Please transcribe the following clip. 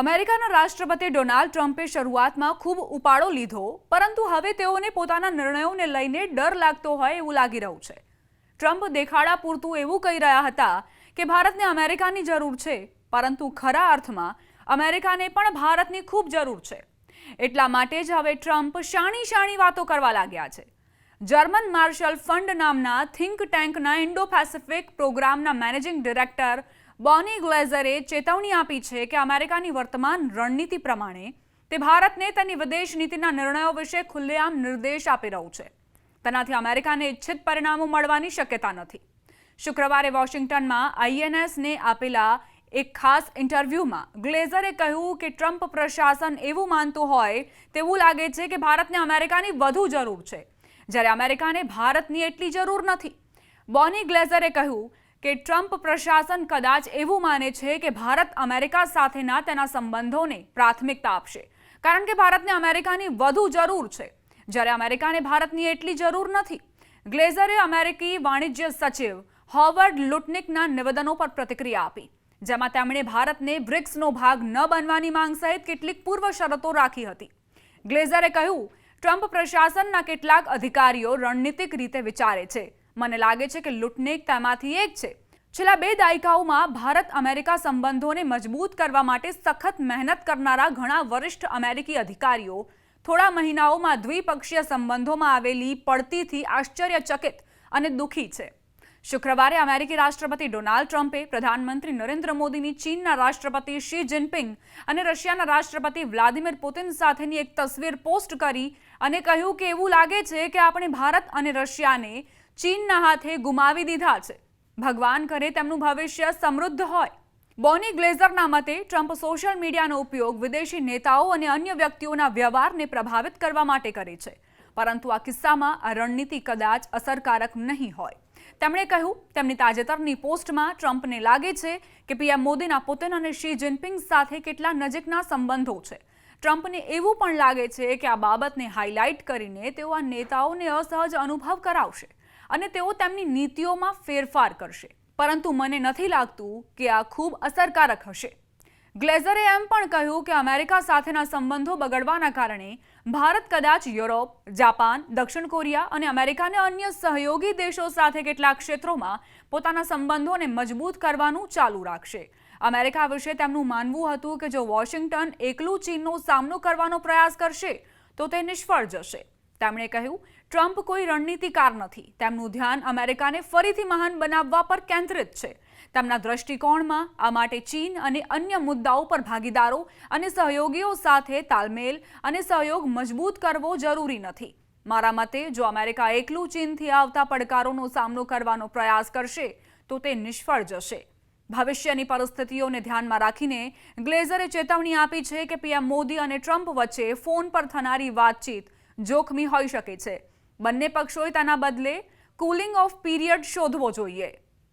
અમેરિકાના રાષ્ટ્રપતિ ડોનાલ્ડ ટ્રમ્પે શરૂઆતમાં ખૂબ ઉપાડો લીધો, પરંતુ હવે તેઓને પોતાના નિર્ણયોને લઈને ડર લાગતો હોય એવું લાગી રહ્યું છે. ટ્રમ્પ દેખાડા પૂરતું એવું કહી રહ્યા હતા કે ભારતને અમેરિકાની જરૂર છે, પરંતુ ખરા અર્થમાં અમેરિકાને પણ ભારતની ખૂબ જરૂર છે. એટલા માટે જ હવે ટ્રમ્પ શાણી શાણી વાતો કરવા લાગ્યા છે. જર્મન માર્શલ ફંડ નામના થિંક ટેન્કના ઇન્ડો પેસિફિક પ્રોગ્રામના મેનેજિંગ ડિરેક્ટર બોની ગ્લેઝરે ચેતવણી આપી છે કે અમેરિકાની વર્તમાન રણનીતિ પ્રમાણે તે ભારતને તેની વિદેશ નીતિના નિર્ણયો વિશે ખુલ્લેઆમ નિર્દેશ આપી રહ્યું છે. તેનાથી અમેરિકાને ઇચ્છિત પરિણામો મળવાની શક્યતા નથી. શુક્રવારે વોશિંગ્ટનમાં આઈએનએસને આપેલા એક ખાસ ઇન્ટરવ્યૂમાં ગ્લેઝરે કહ્યું કે ટ્રમ્પ પ્રશાસન એવું માનતું હોય તેવું લાગે છે કે ભારતને અમેરિકાની વધુ જરૂર છે. જ્યારે અમેરિકાને ભારતની એટલી જરૂર નથી. બોની ગ્લેઝરે કહ્યું કે ટ્રમ્પ પ્રશાસન કદાચ એવું માને છે કે ભારત અમેરિકા સાથેના તેના સંબંધોને પ્રાથમિકતા આપશે. કારણ કે ભારતને અમેરિકાની વધુ જરૂર છે. જ્યારે અમેરિકાને ભારતની એટલી જરૂર નથી. ગ્લેઝરે અમેરિકી વાણિજ્ય સચિવ હોવર્ડ લુટનિકના નિવેદનો પર પ્રતિક્રિયા આપી, જેમાં તેમણે ભારતને બ્રિક્સનો ભાગ ન બનવાની માંગ સહિત કેટલીક પૂર્વ શરતો રાખી હતી. ગ્લેઝરે કહ્યું, ટ્રમ્પ પ્રશાસનના કેટલાક અધિકારીઓ રણનીતિક રીતે વિચારે છે. મને લાગે છે કે લૂંટનેક તેમાંથી એક છે. છેલ્લા બે દાયકાઓમાં ભારત અમેરિકા સંબંધોને મજબૂત કરવા માટે સખત મહેનત કરનારા ઘણા વરિષ્ઠ અમેરિકી અધિકારીઓ થોડા મહિનાઓમાં દ્વિપક્ષીય સંબંધોમાં આવેલી પડતીથી આશ્ચર્યચકિત અને દુઃખી છે. શુક્રવારે અમેરિકી રાષ્ટ્રપતિ ડોનાલ્ડ ટ્રમ્પે પ્રધાનમંત્રી નરેન્દ્ર મોદીની ચીનના રાષ્ટ્રપતિ શી જિનપિંગ અને રશિયાના રાષ્ટ્રપતિ વ્લાદિમીર પુતિન સાથેની એક તસવીર પોસ્ટ કરી અને કહ્યું કે એવું લાગે છે કે આપણે ભારત અને રશિયાને ચીનના હાથે ગુમાવી દીધા છે. ભગવાન કરે તેમનું ભવિષ્ય સમૃદ્ધ હોય. બોની ગ્લેઝરના મતે ટ્રમ્પ સોશિયલ મીડિયાનો ઉપયોગ વિદેશી નેતાઓ અને અન્ય વ્યક્તિઓના વ્યવહારને પ્રભાવિત કરવા માટે કરે છે. પરંતુ આ કિસ્સામાં આ રણનીતિ કદાચ અસરકારક નહીં હોય. તેમણે કહ્યું, તેમની તાજેતરની પોસ્ટમાં ટ્રમ્પને લાગે છે કે પીએમ મોદીના પુતિન અને શી જિનપિંગ સાથે કેટલા નજીકના સંબંધો છે. ટ્રમ્પને એવું પણ લાગે છે કે આ બાબતને હાઇલાઇટ કરીને તેઓ આ નેતાઓને અસહજ અનુભવ કરાવશે. અને તેઓ તેમની નીતિઓમાં ફેરફાર કરશે. પરંતુ મને નથી લાગતું કે આ ખૂબ અસરકારક હશે. ગ્લેઝરે એમ પણ કહ્યું કે અમેરિકા સાથેના સંબંધો બગડવાના કારણે ભારત કદાચ યુરોપ, જાપાન, દક્ષિણ કોરિયા અને અમેરિકાને અન્ય સહયોગી દેશો સાથે કેટલાક ક્ષેત્રોમાં પોતાના સંબંધોને મજબૂત કરવાનું ચાલુ રાખશે. અમેરિકા વિશે તેમનું માનવું હતું કે જો વોશિંગ્ટન એકલું ચીનનો સામનો કરવાનો પ્રયાસ કરશે, તો તે નિષ્ફળ જશે. તેમણે કહ્યું, ટ્રમ્પ કોઈ રણનીતિકાર નથી. તેમનું ધ્યાન અમેરિકાને ફરીથી મહાન બનાવવા પર કેન્દ્રિત છે. તેમના દ્રષ્ટિકોણમાં આ માટે ચીન અને અન્ય મુદ્દાઓ પર ભાગીદારો અને સહયોગીઓ સાથે તાલમેલ અને સહયોગ મજબૂત કરવો જરૂરી નથી. મારા મતે, જો અમેરિકા એકલું ચીનથી આવતા પડકારોનો સામનો કરવાનો પ્રયાસ કરશે, તો તે નિષ્ફળ જશે. ભવિષ્યની પરિસ્થિતિઓને ધ્યાનમાં રાખીને ગ્લેઝરે ચેતવણી આપી છે કે પીએમ મોદી અને ટ્રમ્પ વચ્ચે ફોન પર થનારી વાતચીત જોખમી હોઈ શકે છે. બંને પક્ષોએ તેના બદલે કુલિંગ ઓફ પીરિયડ શોધવો જોઈએ.